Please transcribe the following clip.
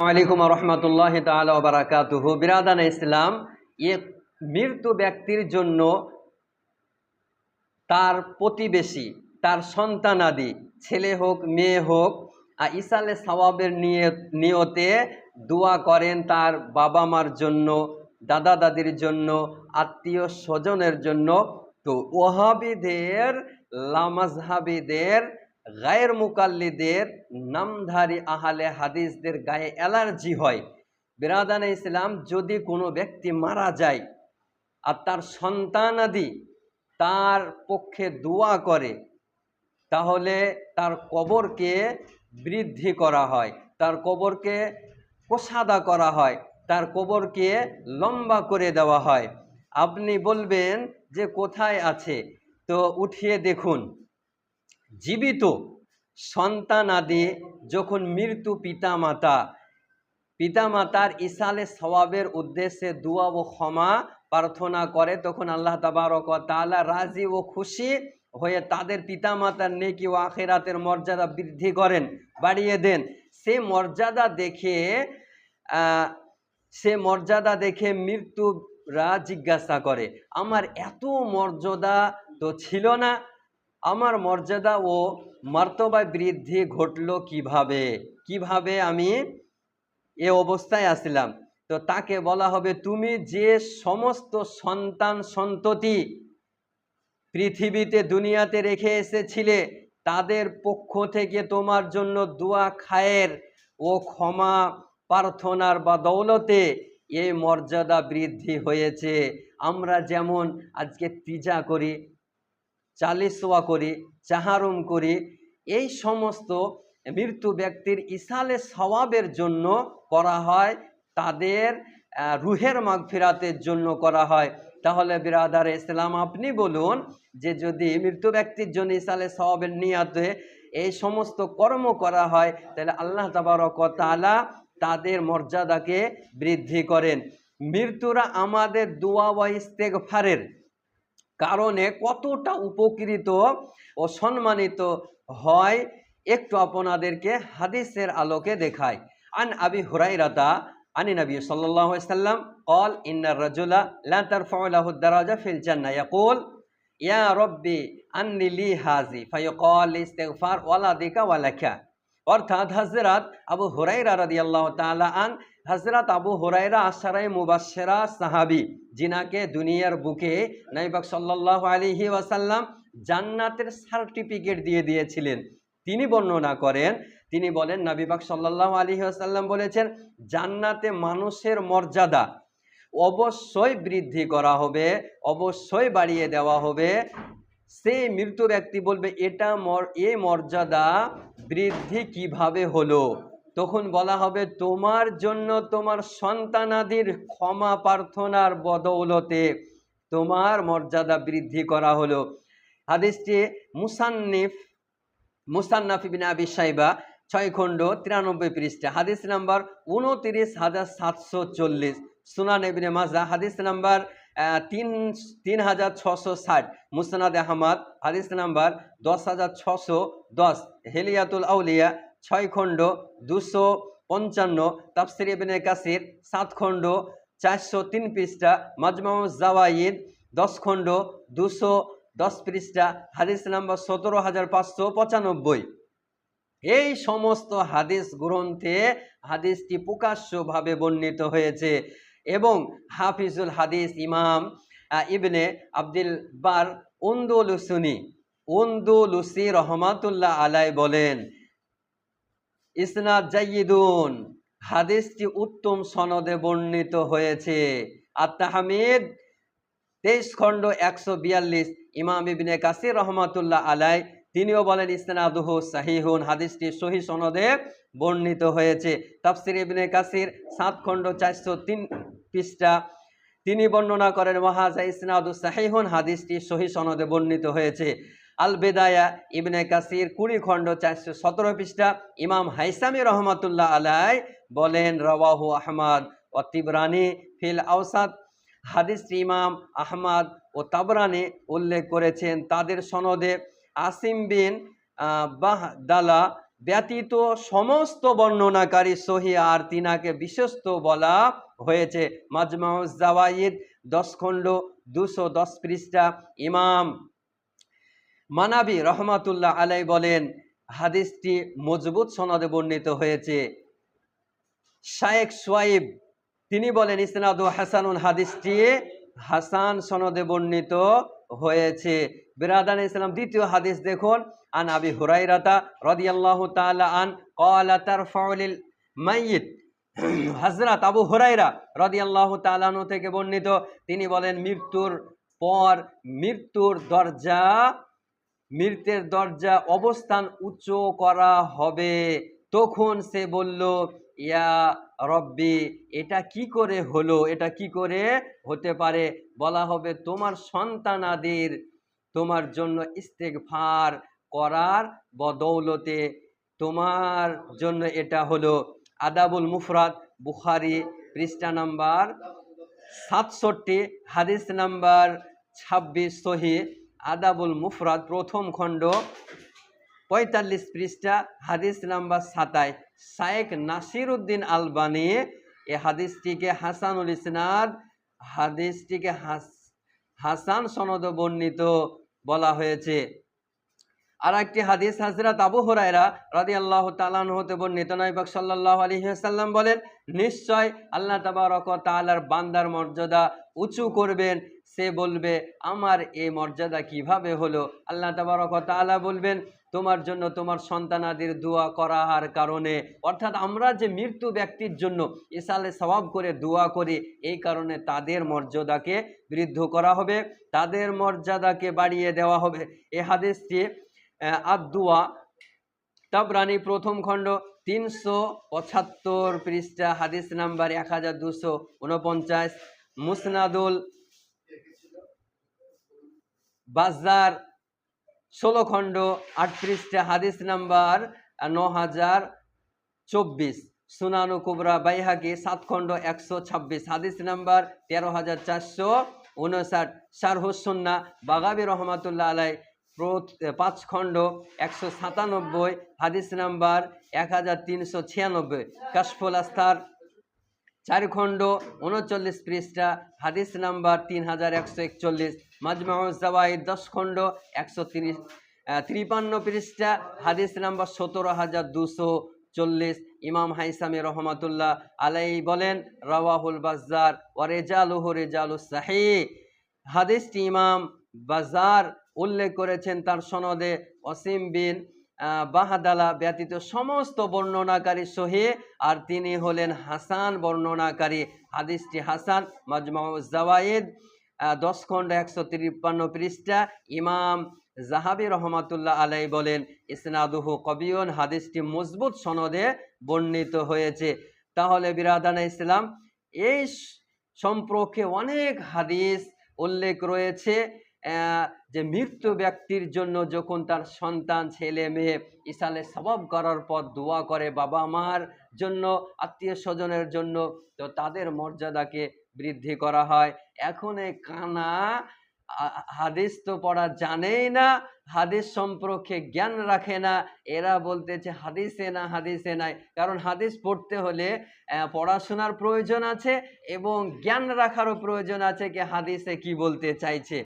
আলাইকুম রহমতুল্লাহ তালা বারাকাতুহ। বিরাদান ইসলাম, এ মৃত্যু ব্যক্তির জন্য তার প্রতিবেশী, তার সন্তানাদি ছেলে হোক, মেয়ে হোক, আর ইসালে সওয়াবের নিয়ে নিয়তে দোয়া করেন তার বাবা মার জন্য দাদা দাদির জন্য আত্মীয় স্বজনের জন্য। তো ওহাবিদের লামাজহাবিদের গায়ের মুকাল্লিদের নামধারী আহালে হাদিসদের গায়ে অ্যালার্জি হয়। বিরাদানে ইসলাম যদি কোনো ব্যক্তি মারা যায় আর তার সন্তানাদি তার পক্ষে দোয়া করে, তাহলে তার কবরকে বৃদ্ধি করা হয়, তার কবরকে কোষাদা করা হয়, তার কবরকে লম্বা করে দেওয়া হয়। আপনি বলবেন যে কোথায় আছে? তো উঠিয়ে দেখুন। জীবিত। সন্তান আদি যখন মৃত্যু পিতামাতা, পিতামাতার ইসালে সওয়াবের উদ্দেশ্যে দুয়া ও ক্ষমা প্রার্থনা করে, তখন আল্লাহ তাবারক তাআলা রাজি ও খুশি হয়ে তাদের পিতামাতার নেকি ও আখেরাতের মর্যাদা বৃদ্ধি করেন, বাড়িয়ে দেন। সে মর্যাদা দেখে সে মর্যাদা দেখে মৃত্যুরা জিজ্ঞাসা করে, আমার এত মর্যাদা তো ছিল না আমার মর্যাদা ও মর্তবায় বৃদ্ধি ঘটলো কীভাবে? কীভাবে আমি এ অবস্থায় আসলাম? তো তাকে বলা হবে, তুমি যে সমস্ত সন্তান সন্ততি পৃথিবীতে দুনিয়াতে রেখে এসেছিলে, তাদের পক্ষ থেকে তোমার জন্য দোয়া খায়ের ও ক্ষমা প্রার্থনার বা দৌলতে এই মর্যাদা বৃদ্ধি হয়েছে। আমরা যেমন আজকে তিজা করি চালিসোয়া করি, চাহারুম করি, এই সমস্ত মৃত্যু ব্যক্তির ইসালে সওয়াবের জন্য করা হয়, তাদের রুহের মাগফিরাতের জন্য করা হয়। তাহলে বিরাদার ইসলাম, আপনি বলুন যে যদি মৃত্যু ব্যক্তির জন্য ইসালে সওয়াবের নিয়াতে এই সমস্ত কর্ম করা হয়, তাহলে আল্লাহ তাবারক ওয়া তাদের মর্যাদাকে বৃদ্ধি করেন। মৃত্যুরা আমাদের দোয়া ওয়া ইস্তেগফারের কারণে কতটা উপকৃত ও সম্মানিত হয় একটু আপনাদেরকে হাদিসের আলোকে দেখায় আন আবি হুরাইরাতা আনি নবী সাল্লাল্লাহু আলাইহি সাল্লাম قال ان الرجل لا ترفع له الدرجه في الجنه يقول يا ربي اني لي هذه فيقال استغفار ولدك ولك অর্থাৎ হজরত আবু হুরাইরা রাদিয়াল্লাহু তাআলা আন হজরত আবু হুরাইরা আশারাই মুবাশশিরা সাহাবী জিনাকে দুনিয়ার বুকে নবী সাল্লাল্লাহু আলাইহি ওয়াসাল্লাম জান্নাতের সার্টিফিকেট দিয়ে দিয়েছিলেন। তিনি বর্ণনা করেন, তিনি বলেন, নবী পাক সাল্লাল্লাহু আলাইহি ওয়াসাল্লাম বলেছেন, জান্নাতে মানুষের মর্যাদা অবশ্যই বৃদ্ধি করা হবে, অবশ্যই বাড়িয়ে দেওয়া হবে। সেই মৃত্যু ব্যক্তি বলবে, এটা মর, এ মর্যাদা বৃদ্ধি কীভাবে হলো? তখন বলা হবে, তোমার জন্য তোমার সন্তানাদির ক্ষমা প্রার্থনার বদৌলতে তোমার মর্যাদা বৃদ্ধি করা হলো। হাদিসটি মুসান্নিফ, মুসান্নাফ ইবিন আবি সাইবা ছয় খণ্ড তিরানব্বই পৃষ্ঠা, হাদিস নাম্বার উনতিরিশ হাজার সাতশো চল্লিশ। সুনান মাজা, হাদিস নাম্বার তিন তিন হাজার ছশো ষাট। মুসনাদ আহমদ, হাদিস নাম্বার দশ হাজার ছশো দশ। হেলিয়াতুল আউলিয়া ছয় খণ্ড, দুশো পঞ্চান্ন, তাফসির ইবনে কাসির, সাত খণ্ড, চারশো তিন পৃষ্ঠা মাজমাউ জাওয়াইদ, দশ খণ্ড, দুশো দশ পৃষ্ঠা, হাদিস নাম্বার সতেরো হাজার পাঁচশো পঁচানব্বই। এই সমস্ত হাদিস গ্রন্থে হাদিসটি প্রকাশ্যভাবে বর্ণিত হয়েছে এবং হাফিজুল হাদিস ইমাম ইবনে আব্দুল বার উন্দুলুসুনি, উন্দুলুসি রহমাতুল্লাহ আলাই বলেন ইসনাদ জাইয়িদুন, হাদিসটি উত্তম সনদে বর্ণিত হয়েছে। আত্মাহামিদ তেইশ খণ্ড একশো বিয়াল্লিশ, ইমাম ইবনে কাসির রহমাতুল্লাহ আলাই তিনিও বলেন, ইসনাদুহু সাহিহুন হাদিসটি সহি সনদে বর্ণিত হয়েছে। তাফসির ইবনে কাসির, সাত খণ্ড চারশো তিন পৃষ্ঠা। তিনি বর্ণনা করেন ওয়াহাজা ইসনাদু সাহিহুন হাদিসটি সহি সনদে বর্ণিত হয়েছে। আল বেদায়া ইবনে কাসির কুড়ি খণ্ড চারশো সতেরো পৃষ্ঠা। ইমাম হাইসামি রহমাতুল্লাহ আলাই বলেন রওয়াহু আহমদ ও তিবরানি ফিল আওসাদ হাদিস ইমাম আহমদ ও তাবরানি উল্লেখ করেছেন তাদের সনদে। আসিম বিন আহ, বাহ দালা ব্যতীত সমস্ত বর্ণনাকারী সহি আর তিনাকে বিশ্বস্ত বলা হয়েছে। মাজমাউজ জাওয়াইদ দশ খণ্ড দুশো দশ পৃষ্ঠা। ইমাম মানাবি রহমাতুল্লাহ আলাই বলেন, হাদিসটি মজবুত সনদে বর্ণিত হয়েছে। শায়েক সোয়াইব, তিনি বলেন, ইসনাদু হাসানুন হাদিসটি হাসান সনদে বর্ণিত হয়েছে। বিরাদান ইসলাম, দ্বিতীয় হাদিস দেখুন, আন আবি হুরাইরাতা রাদিয়াল্লাহু তাআলা আন ক্বালা তারফাউলিল মাইয়িত হযরত আবু হুরাইরা রাদিয়াল্লাহু তাআলা থেকে বর্ণিত। তিনি বলেন, মৃত্যুর পর মৃত্যুর দরজা মৃতের দরজা অবস্থান উঁচু করা হবে। তখন সে বলল, ইয়া রব্বি, এটা কি করে হলো? এটা কি করে হতে পারে? বলা হবে তোমার সন্তানাদের, তোমার জন্য ইস্তেগফার করার বদৌলতে তোমার জন্য এটা হলো। আদাবুল মুফরাদ বুখারি পৃষ্ঠা নাম্বার সাতষট্টি, হাদিস নাম্বার ছাব্বিশ, সহি আদাবুল মুফরাদ প্রথম খণ্ড, পঁয়তাল্লিশ পৃষ্ঠা, হাদিস নাম্বার সাতাই শায়েক নাসির উদ্দিন আলবানি এ হাদিসটিকে হাসানুল ইসনাদ, হাদিসটিকে হাস, হাসান সনদ বর্ণিত বলা হয়েছে। আর একটি হাদিস হাজরাত আবু হরাইরা রাদি আল্লাহ তালান হতে বর্ণিত নয়বাক সাল্লাহ আলী সাল্লাম বলেন, নিশ্চয় আল্লাহ তাবারক তালার বান্দার মর্যাদা উঁচু করবেন সে বলবে, আমার এই মর্যাদা কীভাবে হলো? আল্লাহ তাআলা বলবেন, তোমার জন্য তোমার সন্তানাদের দোয়া করার কারণে। অর্থাৎ আমরা যে মৃত্যু ব্যক্তির জন্য ইসালে সবাব করে দোয়া করি, এই কারণে তাদের মর্যাদাকে বৃদ্ধ করা হবে, তাদের মর্যাদাকে বাড়িয়ে দেওয়া হবে। এ হাদিসটি আদুয়া তাবরানি প্রথম খণ্ড, তিনশো পঁচাত্তর পৃষ্ঠা, হাদিস নাম্বার এক হাজার দুশো উনপঞ্চাশ, মুসনাদুল বাজার ষোলো খণ্ড আট পৃষ্ঠা হাদিস নাম্বার ন হাজার চব্বিশ। সুনানু কুবরা বাইহাকি সাত খণ্ড একশো ছাব্বিশ। হাদিস নাম্বার তেরো হাজার চারশো উনষাট। শারহুসন্না বাগাবি রহমাতুল্লাহ আলাই পাঁচ খণ্ড একশো সাতানব্বই। হাদিস নাম্বার এক হাজার তিনশো ছিয়ানব্বই। কাশফুল আস্থার চার খণ্ড উনচল্লিশ পৃষ্ঠা। হাদিস নাম্বার তিন হাজার একশো একচল্লিশ। মাজমাউজাওয়াই দশ খণ্ড, একশো তিরিশ ত্রিপান্ন পৃষ্ঠা, হাদিস নাম্বার সতেরো হাজার দুশো চল্লিশ। ইমাম হাইসামি রহমাতুল্লাহ আলাই বলেন, রাওয়াহুল বাজার ও রেজালুহ রেজালু সাহি হাদিসটি ইমাম বাজার উল্লেখ করেছেন তার সনদে অসীম বিন বাহাদালা ব্যতীত সমস্ত বর্ণনাকারী সহি আর তিনি হলেন হাসান বর্ণনাকারী। হাদিসটি হাসান মাজমাউজাওয়াইদ দশ খণ্ড একশো তিপ্পান্ন পৃষ্ঠা। ইমাম জাহাবি রহমাতুল্লাহ আলাই বলেন, ইসনাদুহু কবিয়ন, হাদিসটি মজবুত সনদে বর্ণিত হয়েছে। তাহলে বিরাদানা ইসলাম, এই সম্পর্কে অনেক হাদিস উল্লেখ রয়েছে যে মৃত্যু ব্যক্তির জন্য যখন তার সন্তান, ছেলে, মেয়ে ইসালে সবাব করার পর দোয়া করে বাবা মার জন্য আত্মীয় স্বজনের জন্য, তো তাদের মর্যাদাকে বৃদ্ধি করা হয়। এখন এই কানা হাদিস তো পড়া জানেই না, হাদিস সম্পর্কে জ্ঞান রাখে না। এরা বলতেছে হাদিসে না, হাদিসে নাই। কারণ হাদিস পড়তে হলে পড়াশোনার প্রয়োজন আছে এবং জ্ঞান রাখারও প্রয়োজন আছে কি হাদিসে কি বলতে চাইছে।